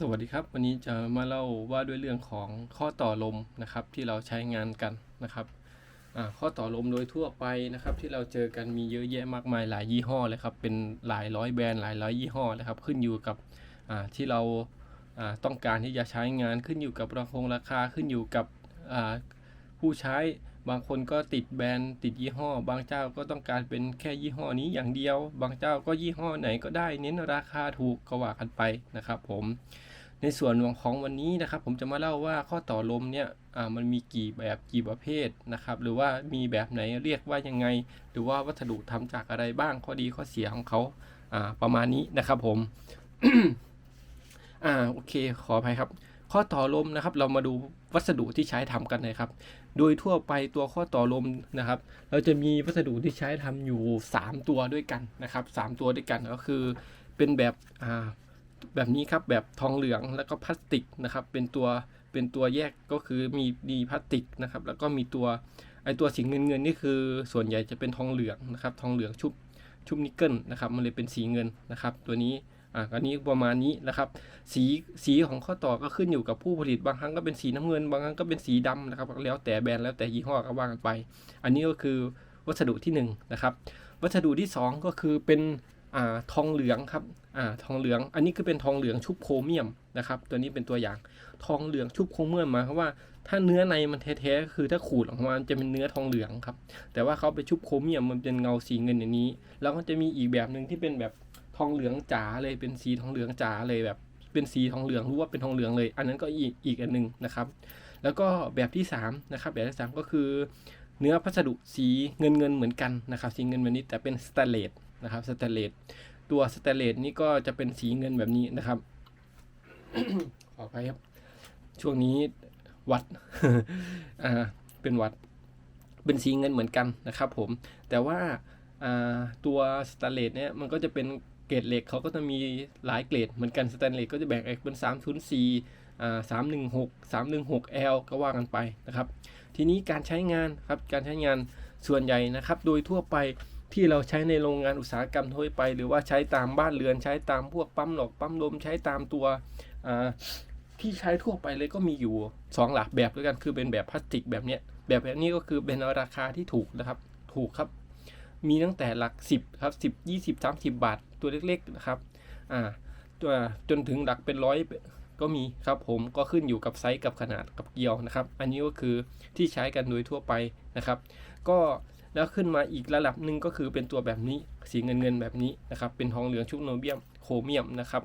สวัสดีครับ วันนี้จะมาเล่าว่าด้วยเรื่องของข้อต่อลมนะครับที่เราใช้งานกันนะครับข้อต่อลมโดยทั่วไปนะครับ ที่เราเจอกันมีเยอะแยะมากมายหลายยี่ห้อเลยครับเป็นหลายร้อยแบรนด์หลายร้อยยี่ห้อเลยครับขึ้นอยู่กับที่เราต้องการที่จะใช้งานขึ้นอยู่กับราคงราคาขึ้นอยู่กับผู้ใช้ บางคนก็ติดแบรนด์ติดยี่ห้อ บางเจ้าก็ต้องการเป็นแค่ยี่ห้อนี้อย่างเดียว บางเจ้าก็ยี่ห้อไหนก็ได้เน้นราคาถูกก็ว่ากันไปนะครับผมในส่วนของวันนี้นะครับ ผมจะมาเล่าว่าข้อต่อลมเนี่ยมันมีกี่แบบกี่ประเภทนะครับ หรือว่ามีแบบไหนเรียกว่ายังไง หรือว่าวัสดุทำจากอะไรบ้างข้อดีข้อเสียของเขาอ่าประมาณนี้นะครับผมอ่าโอเคขออภัยครับ ข้อต่อลมนะครับ เรามาดูวัสดุที่ใช้ทำกันเลยครับ โดยทั่วไปตัวข้อต่อลมนะครับ เราจะมีวัสดุที่ใช้ทำอยู่ 3 ตัวด้วยกันนะครับสามตัวด้วยกันก็คือ เป็นแบบแบบนี้ครับแบบทองเหลืองแล้วก็พลาสติกนะครับ เป็นตัวเป็นตัวแยกก็คือมีดีพลาสติกนะครับ แล้วก็มีตัวไอตัวสีเงินเงินนี่คือส่วนใหญ่จะเป็นทองเหลืองนะครับ ทองเหลืองชุบชุบนิกเกิลนะครับ มันเลยเป็นสีเงินนะครับ ตัวนี้ อะอันนี้ประมาณนี้นะครับ สีสีของข้อต่อก็ขึ้นอยู่กับผู้ผลิตบางครั้งก็เป็นสีน้ำเงิน บางครั้งก็เป็นสีดำนะครับแล้วแต่แบรนด์แล้วแต่ยี่ห้อก็ว่ากันไป อันนี้ก็คือวัสดุที่หนึ่งนะครับ วัสดุที่สองก็คือเป็นอ่าทองเหลืองครับอ่าทองเหลือง อันนี้คือเป็นทองเหลืองชุบโครเมียมนะครับ ตัวนี้เป็นตัวอย่างทองเหลืองชุบโครเมียมหมายความว่าถ้าเนื้อในมันแท้ๆคือถ้าขูดออกมาจะเป็นเนื้อทองเหลืองครับ แต่ว่าเขาไปชุบโครเมียมมันเป็นเงาสีเงินอย่างนี้ แล้วก็จะมีอีกแบบหนึ่งที่เป็นแบบ ทองเหลืองจ๋าเลยเป็นสีทองเหลืองจ๋าเลยแบบ เป็นสีทองเหลืองรู้ว่าเป็นทองเหลืองเลย อันนั้นก็อีกอีกอันหนึงนะครับ แล้วก็แบบที่สามนะครับแบบที่สามก็คือ เนื้อพัสดุสีเงินเงินเหมือนกันนะครับ สีเงินแบบนี้แต่เป็นสแตนเลสนะครับสแตนเลสตัวสแตนเลสนี่ก็จะเป็นสีเงินแบบนี้นะครับขออภัยครับ ช่วงนี้วัดอ่าเป็นวัด เป็นสีเงินเหมือนกันนะครับผม แต่ว่าอ่าตัวสแตนเลสเนี่ยมันก็จะเป็น เกรดเหล็กเขาก็จะมีหลายเกรดเหมือนกันสแตนเลสก็จะแบ่งเป็น3 0 4อ่า316 316 L ก็ว่ากันไปนะครับ ทีนี้การใช้งานครับการใช้งานส่วนใหญ่นะครับ โดยทั่วไปที่เราใช้ในโรงงานอุตสาหกรรมทั่วไป หรือว่าใช้ตามบ้านเรือนใช้ตามพวกปั๊มหลอกปั๊มลมใช้ตามตัวอ่าที่ใช้ทั่วไปเลยก็มีอยู่ 2 หลักแบบด้วยกันคือเป็นแบบพลาสติกแบบเนี้ยแบบแบบนี้ก็คือเป็นราคาที่ถูกนะครับ ถูกครับ มีตั้งแต่หลัก 10ครับ10 20 30 บาทตัวเล็กๆนะครับอ่าตัวจนถึงหลักเป็นร้อยก็มีครับผมก็ขึ้นอยู่กับไซส์กับขนาดกับเกียวนะครับ อันนี้ก็คือที่ใช้กันโดยทั่วไปนะครับ ก็แล้วขึ้นมาอีกระดับหนึ่งก็คือเป็นตัวแบบนี้สีเงินเงินๆแบบนี้นะครับ เป็นทองเหลืองชุบโนเบียมโครเมียมนะครับ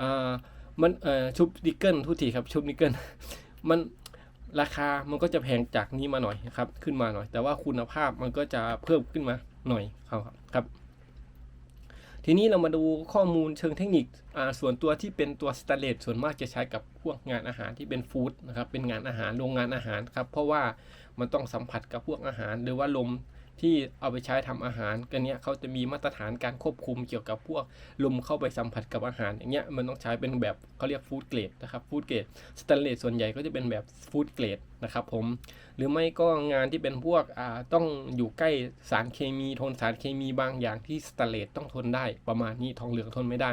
อ่ามันเอ่อชุบนิกเกิลทุกทีครับชุบนิกเกิลมันราคามันก็จะแพงจากนี้มาหน่อยนะครับ ขึ้นมาหน่อย แต่ว่าคุณภาพมันก็จะเพิ่มขึ้นมา หน่อยครับครับ ทีนี้เรามาดูข้อมูลเชิงเทคนิคส่วนตัวที่เป็นตัวสแตนเลสส่วนมากจะใช้กับพวกงานอาหารที่เป็นฟู้ดนะครับเป็นงานอาหารโรงงานอาหารครับเพราะว่ามันต้องสัมผัสกับพวกอาหาร หรือว่าลม ที่เอาไปใช้ทำอาหารกันเนี้ยเขาจะมีมาตรฐานการควบคุมเกี่ยวกับพวกลมเข้าไปสัมผัสกับอาหารอย่างเงี้ยมันต้องใช้เป็นแบบเขาเรียกฟู้ดเกรดนะครับฟู้ดเกรดสแตนเลสส่วนใหญ่ก็จะเป็นแบบฟู้ดเกรดนะครับผมหรือไม่ก็งานที่เป็นพวกอ่าต้องอยู่ใกล้สารเคมีทนสารเคมีบางอย่างที่สแตนเลสต้องทนได้ประมาณนี้ทองเหลืองทนไม่ได้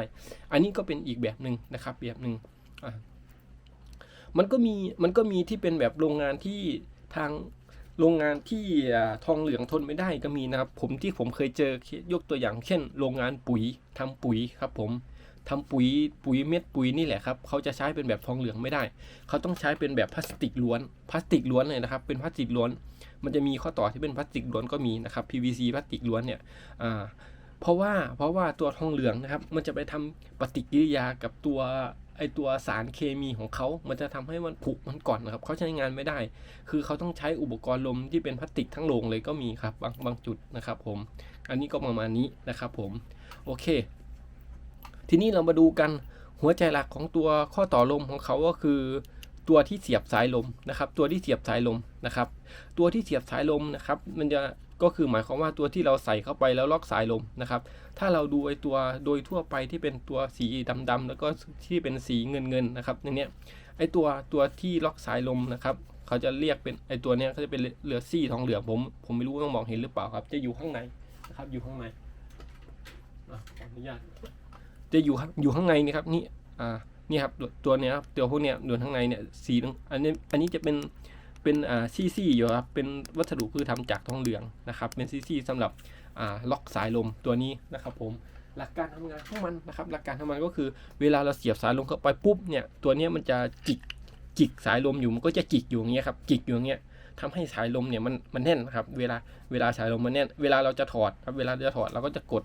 อันนี้ก็เป็นอีกแบบหนึ่งนะครับแบบหนึ่งอะมันก็มีมันก็มีที่เป็นแบบโรงงานที่ทาง โรงงานที่ทองเหลืองทนไม่ได้ก็มีนะครับ ผมที่ผมเคยเจอยกตัวอย่างเช่น โรงงานปุ๋ยทำปุ๋ยครับผมทำปุ๋ยปุ๋ยเม็ดปุ๋ยนี่แหละครับเขาจะใช้เป็นแบบทองเหลืองไม่ได้ เขาต้องใช้เป็นแบบพลาสติกล้วนพลาสติกล้วนเลยนะครับ เป็นพลาสติกล้วน มันจะมีข้อต่อที่เป็นพลาสติกล้วนก็มีนะครับ PVC พลาสติกล้วนเนี่ยอ่าเพราะว่าเพราะว่าตัวทองเหลืองนะครับ มันจะไปทำปฏิกิริยากับตัว ไอตัวสารเคมีของเขา มันจะทำให้มันผุมันก่อนนะครับเขาใช้งานไม่ได้ คือเขาต้องใช้อุปกรณ์ลมที่เป็นพลาสติกทั้งโรงเลยก็มีครับบางบางจุดนะครับผม อันนี้ก็ประมาณนี้นะครับผม โอเค ทีนี้เรามาดูกันหัวใจหลักของตัวข้อต่อลมของเขาก็คือ ตัวที่เสียบสายลมนะครับ ตัวที่เสียบสายลมนะครับ ตัวที่เสียบสายลมนะครับ มันจะก็คือหมายความว่าตัวที่เราใส่เข้าไปแล้วล็อกสายลมนะครับ ถ้าเราดูไอตัวโดยทั่วไปที่เป็นตัวสีดำๆแล้วก็ที่เป็นสีเงินๆนะครับในนี้ไอตัวตัวที่ล็อกสายลมนะครับเขาจะเรียกเป็นไอตัวเนี้ยเขาจะเป็นเรือซี่ทองเหลืองผมผมไม่รู้ว่าต้องมองเห็นหรือเปล่าครับ จะอยู่ข้างในนะครับอยู่ข้างในอะขออนุญาตจะอยู่ข้างอยู่ข้างในนี่ครับนี่อ่า นี่ครับตัวเนี้ยครับตัวพวกเนี้ยอยู่ข้างในเนี่ยสีน้ำอันนี้อันนี้จะเป็นเป็นอ่าซีซีอยู่ครับเป็นวัสดุคือทำจากทองเหลืองนะครับ เป็นซีซีสำหรับอ่าล็อกสายลมตัวนี้นะครับ ผมหลักการทำงานของมันนะครับหลักการทำงานก็คือเวลาเราเสียบสายลมเข้าไปปุ๊บเนี่ยตัวเนี้ยมันจะจิกจิกสายลมอยู่มันก็จะจิกอยู่อย่างเงี้ยครับจิกอยู่อย่างเงี้ยทำให้สายลมเนี่ยมันมันแน่นครับ เวลาเวลาสายลมมันแน่น เวลาเราจะถอดครับเวลาจะถอดเราก็จะกด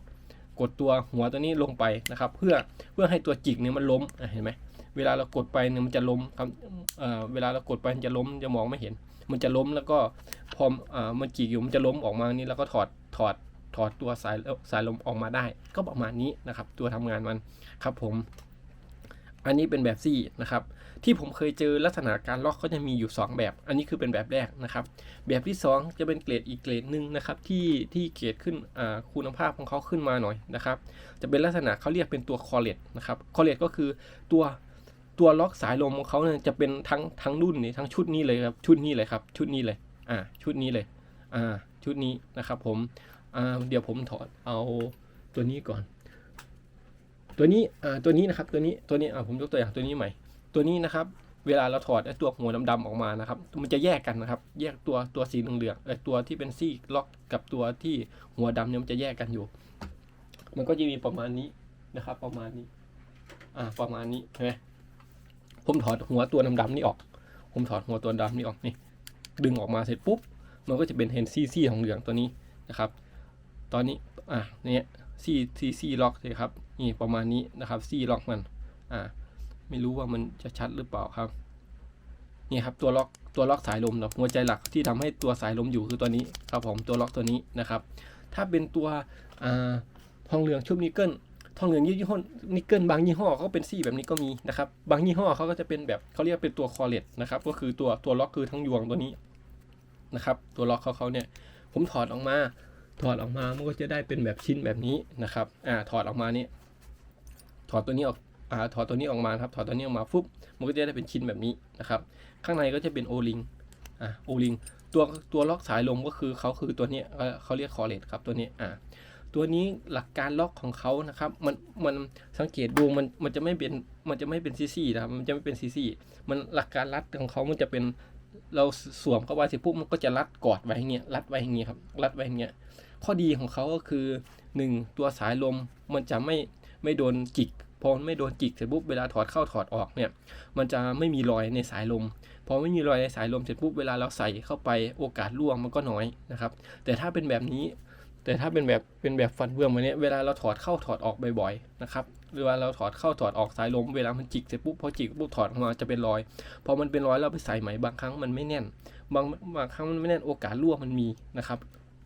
กดตัวหัวตัวนี้ลงไปนะครับ เพื่อเพื่อให้ตัวจิกเนี่ยมันล้มเห็นไหมเวลาเรากดไปเนี่ยมันจะล้มครับเเวลาเรากดไปมันจะล้มจะมองไม่เห็น มันจะล้มแล้วก็พอเอ่อมันจีกอยู่มันจะล้มออกมานี่แล้วก็ถอดถอดถอดตัวสายสายลมออกมาได้ ก็ประมาณนี้นะครับ ตัวทำงานมันครับผม อันนี้เป็นแบบซี่นะครับ ที่ผมเคยเจอลักษณะการล็อกก็จะมีอยู่ 2 แบบ อันนี้คือเป็นแบบแรกนะครับ แบบที่ 2 จะเป็นเกรดอีกเกรดหนึ่งนะครับ ที่ที่เกรดขึ้นคุณภาพของเขาขึ้นมาหน่อยนะครับ จะเป็นลักษณะเขาเรียกเป็นตัวคอเลตนะครับคอเลตก็คือตัวตัวล็อกสายลมของเขาเนี่ยจะเป็นทั้งทั้งรุ่นนี้ทั้งชุดนี้เลยครับชุดนี้เลยครับชุดนี้เลยอ่าชุดนี้เลยอ่าชุดนี้นะครับผมอ่าเดี๋ยวผมถอดเอาตัวนี้ก่อน ตัวนี้อ่าตัวนี้นะครับตัวนี้ตัวนี้อ่าผมยกตัวอย่างตัวนี้ใหม่ ตัวนี้นะครับ เวลาเราถอดไอ้ตัวหัวดำๆออกมานะครับ มันจะแยกกันนะครับ แยกตัวตัวสีเหลืองๆไอ้ตัวที่เป็นซี่ล็อกกับตัวที่หัวดำเนี่ยมันจะแยกกันอยู่ มันก็จะมีประมาณนี้นะครับ ประมาณนี้ อ่าประมาณนี้ใช่ไหมผมถอดหัวตัวดำๆนี่ออก ผมถอดหัวตัวดำนี่ออกนี่ ดึงออกมาเสร็จปุ๊บ มันก็จะเป็นเห็นซี่ซี่ของเหลืองตัวนี้นะครับ ตอนนี้ อ่าเนี่ยซี่ซี่ซี่ล็อกเลยครับ นี่ประมาณนี้นะครับซี่ล็อกมันอ่าไม่รู้ว่ามันจะชัดหรือเปล่าครับนี่ครับตัวล็อกตัวล็อกสายลมนะหัวใจหลักที่ทำให้ตัวสายลมอยู่คือตัวนี้ครับผมตัวล็อกตัวนี้นะครับ ถ้าเป็นตัวอ่าทองเหลืองชุบนิกเกิลทองเหลืองยี่ห้อนิกเกิลบางยี่ห้อเขาเป็นซี่แบบนี้ก็มีนะครับ บางยี่ห้อเขาก็จะเป็นแบบเขาเรียกเป็นตัวคอเลตนะครับก็คือตัวตัวล็อกคือทั้งยวงตัวนี้นะครับ ตัวล็อกเขาเขาเนี่ยผมถอดออกมา ถอดออกมามันก็จะได้เป็นแบบชิ้นแบบนี้นะครับอ่าถอดออกมานี่ ถอดตัวนี้ออกอ่าถอดตัวนี้ออกมาครับถอดตัวนี้ออกมาฟุ๊บมันก็จะได้เป็นชิ้นแบบนี้นะครับ ข้างในก็จะเป็นโอลิงอ่าโอลิงตัวตัวล็อกสายลมก็คือเขาคือตัวนี้เขาเรียกคอเลตครับตัวนี้อ่าตัวนี้หลักการล็อกของเขานะครับ มันมันสังเกตดูมันมันจะไม่เป็นมันจะไม่เป็นซีซีนะครับมันจะไม่เป็นซีซีมันหลักการรัดของเขามันจะเป็นเราสวมเข้าไปเสร็จปุ๊บมันก็จะรัดกอดไว้อย่างเงี้ยรัดไว้อย่างเงี้ยครับรัดไว้อย่างเงี้ยข้อดีของเขาก็คือหนึ่งตัวสายลมมันจะไม่ ไม่โดนจิกพอไม่โดนจิกเสร็จปุ๊บเวลาถอดเข้าถอดออกเนี่ย มันจะไม่มีรอยในสายลม พอไม่มีรอยในสายลมเสร็จปุ๊บเวลาเราใส่เข้าไปโอกาสร่วงมันก็น้อยนะครับ แต่ถ้าเป็นแบบนี้ แต่ถ้าเป็นแบบเป็นแบบฟันเฟืองแบบนี้เวลาเราถอดเข้าถอดออกบ่อยๆนะครับหรือว่าเราถอดเข้าถอดออกสายลมเวลามันจิกเสร็จปุ๊บพอจิกปุ๊บถอดออกมาจะเป็นรอยพอมันเป็นรอยเราไปใส่ใหม่บางครั้งมันไม่แน่น บางบางครั้งมันไม่แน่นโอกาสร่วงมันมีนะครับ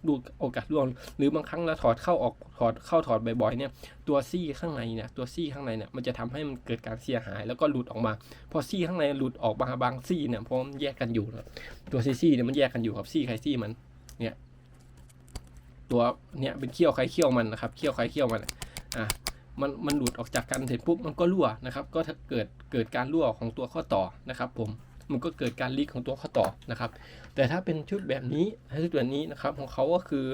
ดูโอกาสร่วงหรือบางครั้งเราถอดเข้าออกถอดเข้าถอดบ่อยๆเนี่ยตัวซี่ข้างในเนี่ยตัวซี่ข้างในเนี่ยมันจะทำให้มันเกิดการเสียหาย แล้วก็หลุดออกมา พอซี่ข้างในหลุดออกมาบางซี่เนี่ยเพราะมันแยกกันอยู่นะตัวซี่เนี่ยมันแยกกันอยู่กับซี่ใครซี่มันเนี่ยตัวเนี่ยเป็นเขี้ยวใครเขี้ยวมันนะครับเขี้ยวใครเขี้ยวมันอะมันมันหลุดออกจากกันเสร็จปุ๊บมันก็รั่วนะครับ ก็เกิดเกิดการรั่วของตัวข้อต่อนะครับผม มันก็เกิดการลีกของตัวข้อต่อนะครับ แต่ถ้าเป็นชุดแบบนี้ชุดแบบนี้นะครับของเขาก็คือ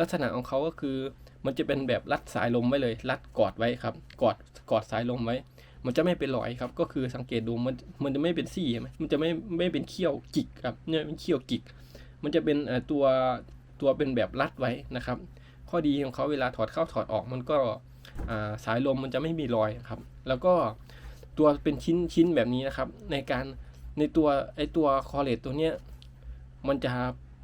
ลักษณะของเขาก็คือ มันจะเป็นแบบรัดสายลมไว้เลย รัดกอดไว้ครับ กอดกอดสายลมไว้ มันจะไม่เป็นรอยครับ ก็คือสังเกตดูมันมันจะไม่เป็นซี่ใช่ไหมมันจะไม่ไม่เป็นเขี้ยวกิกครับเนี่ยเป็นเขี้ยวกิก มันจะเป็นตัวตัวเป็นแบบรัดไว้นะครับ ข้อดีของเขาเวลาถอดเข้าถอดออกมันก็สายลมมันจะไม่มีรอยครับ แล้วก็ตัวเป็นชิ้นชิ้นแบบนี้นะครับ ในการ ในตัวไอตัวคอเลตตัวเนี้ยมันจะ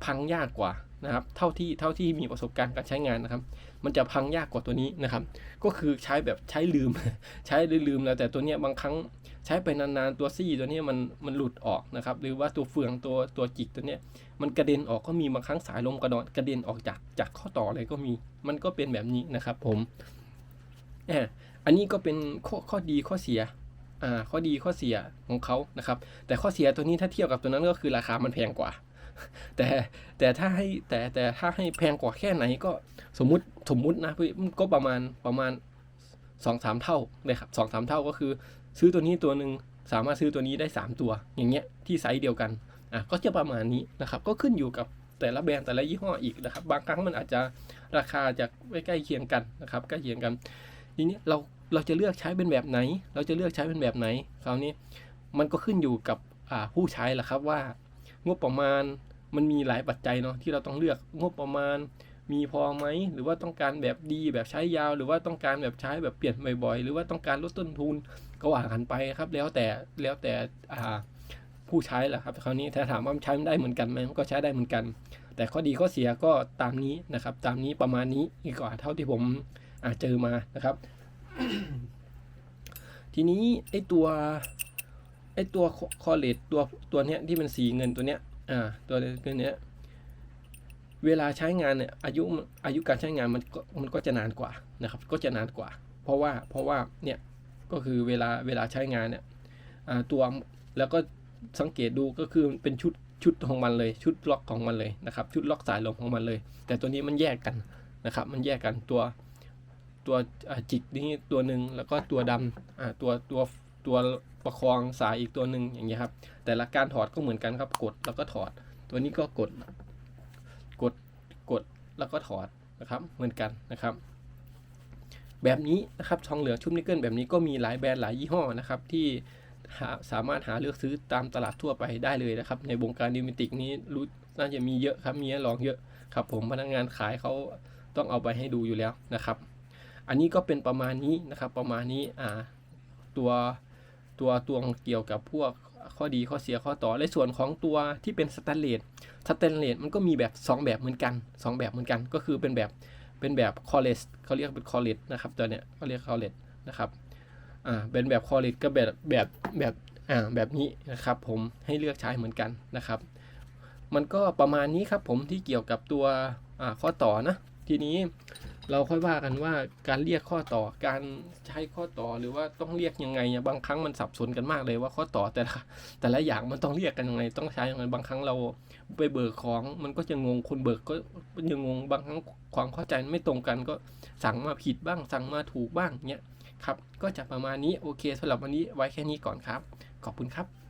พังยากกว่านะครับ เท่าที่เท่าที่มีประสบการณ์การใช้งานนะครับ มันจะพังยากกว่าตัวนี้นะครับ ก็คือใช้แบบใช้ลืม ใช้ลืมแล้วแต่ตัวเนี้ยบางครั้งใช้ไปนานๆตัวซี่ตัวเนี้ยมันมันหลุดออกนะครับ หรือว่าตัวเฟืองตัวตัวจิกตัวเนี้ยมันกระเด็นออกก็มีบางครั้งสายลมกระดอนกระเด็นออกจากจากข้อต่อเลยก็มี มันก็เป็นแบบนี้นะครับ ผมแอบอันนี้ก็เป็นข้อข้อดีข้อเสีย ข้อดีข้อเสียของเขานะครับ แต่ข้อเสียตัวนี้ถ้าเทียบกับตัวนั้นก็คือราคามันแพงกว่า แต่แต่ถ้าให้แต่แต่ถ้าให้แพงกว่าแค่ไหนก็สมมุติสมมุตินะพี่ก็ประมาณประมาณสองสามเท่าเลยครับสองสามเท่าก็คือ ซื้อตัวนี้ตัวหนึ่งสามารถซื้อตัวนี้ได้สามตัว อย่างเงี้ยที่ไซส์เดียวกันอะก็จะประมาณนี้นะครับ ก็ขึ้นอยู่กับแต่ละแบรนด์แต่ละยี่ห้ออีกนะครับ บางครั้งมันอาจจะราคาจะใกล้เคียงกันนะครับใกล้เคียงกันทีนี้เรา เราจะเลือกใช้เป็นแบบไหน เราจะเลือกใช้เป็นแบบไหน คราวนี้มันก็ขึ้นอยู่กับผู้ใช้แหละครับว่างบประมาณมันมีหลายปัจจัยเนาะที่เราต้องเลือกงบประมาณมีพอไหมหรือว่าต้องการแบบดีแบบใช้ยาว หรือว่าต้องการแบบใช้แบบเปลี่ยนบ่อยๆ หรือว่าต้องการลดต้นทุนก็ว่ากันไปครับ แล้วแต่แล้วแต่ผู้ใช้แหละครับคราวนี้ถ้าถามว่าใช้ได้เหมือนกันไหมก็ใช้ได้เหมือนกัน แต่ข้อดีข้อเสียก็ตามนี้นะครับ ตามนี้ประมาณนี้ดีกว่าเท่าที่ผมเจอมานะครับ ทีนี้ไอตัวไอตัวคอเลตตัวตัวเนี้ยที่มันสีเงินตัวเนี้ยอ่าตัวเงินเนี้ยเวลาใช้งานเนี่ยอายุอายุการใช้งานมันก็มันก็จะนานกว่านะครับ ก็จะนานกว่า เพราะว่าเพราะว่าเนี่ยก็คือเวลาเวลาใช้งานเนี่ยอ่าตัวแล้วก็สังเกตดูก็คือเป็นชุดชุดของมันเลย ชุดล็อกของมันเลยนะครับ ชุดล็อกสายลมของมันเลย แต่ตัวนี้มันแยกกันนะครับ มันแยกกันตัว ตัวอ่าจิกนี่ตัวหนึ่งแล้วก็ตัวดำอ่าตัวตัวตัวประคองสายอีกตัวหนึ่งอย่างเงี้ยครับ แต่ละการถอดก็เหมือนกันครับกดแล้วก็ถอด ตัวนี้ก็กดกดกดแล้วก็ถอดนะครับเหมือนกันนะครับ แบบนี้นะครับทองเหลืองชุบนิกเกิลแบบนี้ก็มีหลายแบรนด์หลายยี่ห้อนะครับที่หาสามารถหาเลือกซื้อตามตลาดทั่วไปได้เลยนะครับ ในวงการนิวมิติกนี้รู้น่าจะมีเยอะครับมีให้ลองเยอะครับ ผมพนักงานขายเขาต้องเอาไปให้ดูอยู่แล้วนะครับ อันนี้ก็เป็นประมาณนี้นะครับ ประมาณนี้อ่าตัวตัวตัวเกี่ยวกับพวกข้อดีข้อเสียข้อต่อในส่วนของตัวที่เป็นสแตนเลสสแตนเลสมันก็มีแบบ 2 แบบเหมือนกัน 2 แบบเหมือนกัน ก็คือเป็นแบบเป็นแบบคอเลสเขาเรียกเป็นคอเลสนะครับตัวเนี้ยเขาเรียกคอเลสนะครับอ่าเป็นแบบคอเลสก็แบบแบบแบบอ่าแบบนี้นะครับผมให้เลือกใช้เหมือนกันนะครับ มันก็ประมาณนี้ครับผมที่เกี่ยวกับตัวอ่าข้อต่อนะทีนี้ เราค่อยว่ากันว่าการเรียกข้อต่อการใช้ข้อต่อหรือว่าต้องเรียกยังไงเนี่ยบางครั้งมันสับสนกันมากเลยว่าข้อต่อแต่ละแต่ละอย่างมันต้องเรียกกันยังไง ต้องใช้ยังไงบางครั้งเราไปเบิกของมันก็จะงงคนเบิกก็ยังงงบางครั้งความเข้าใจไม่ตรงกันก็สั่งมาผิดบ้าง สั่งมาถูกบ้างเนี้ยครับก็จะประมาณนี้โอเคสำหรับวันนี้ไว้แค่นี้ก่อนครับ ขอบคุณครับ